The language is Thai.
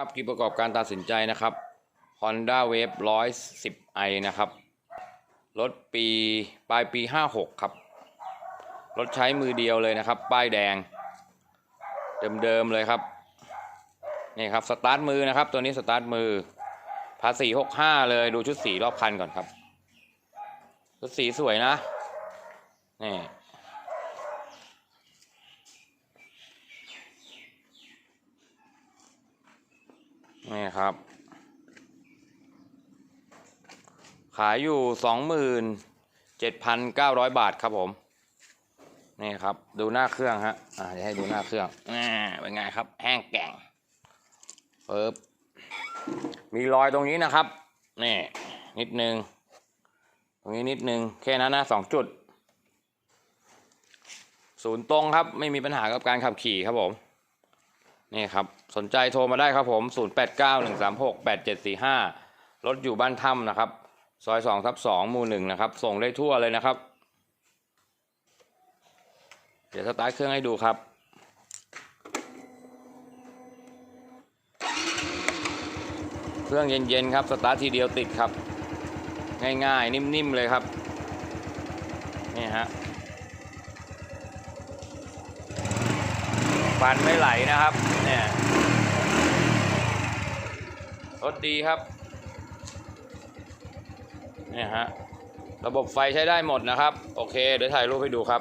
ครับกี่ประกอบการตัดสินใจนะครับ Honda Wave 110i นะครับ รถปีปลายปี 56 ครับ รถใช้มือเดียวเลยนะครับ ป้ายแดง เดิมๆเลยครับ นี่ครับ สตาร์ทมือนะครับ ตัวนี้สตาร์ทมือ ภาษี 65 เลย ดูชุดสีรอบคันก่อนครับ ชุดสีสวยนะ นี่ นี่ครับ ขายอยู่สองหมื่นเจ็ดพันเก้าร้อยบาทครับผม นี่ครับ ดูหน้าเครื่องฮะ อ่าเดี๋ยวให้ดูหน้าเครื่องอ่าเป็นไงครับ แห้งแก่งปึ๊บมีรอยตรงนี้นะครับ นี่ นิดนึง ตรงนี้นิดนึง แค่นั้นนะสองจุด ศูนย์ตรงครับ ไม่มีปัญหากับการขับขี่ครับผม นี่ครับสนใจโทรมาได้ครับผม 0891368745 รถอยู่บ้านถ้ำนะครับ ซอย2ทับ2หมู่1นะครับ ส่งได้ทั่วเลยนะครับ เดี๋ยวสตาร์ทเครื่องให้ดูครับเครื่องเย็นๆครับ สตาร์ททีเดียวติดครับ ง่ายๆ นิ่มๆ เลยครับ นี่ฮะ ฟันไม่ไหลนะครับเนี่ยรถดีครับเนี่ยฮะระบบไฟใช้ได้หมดนะครับ โอเค เดี๋ยวถ่ายรูปให้ดูครับ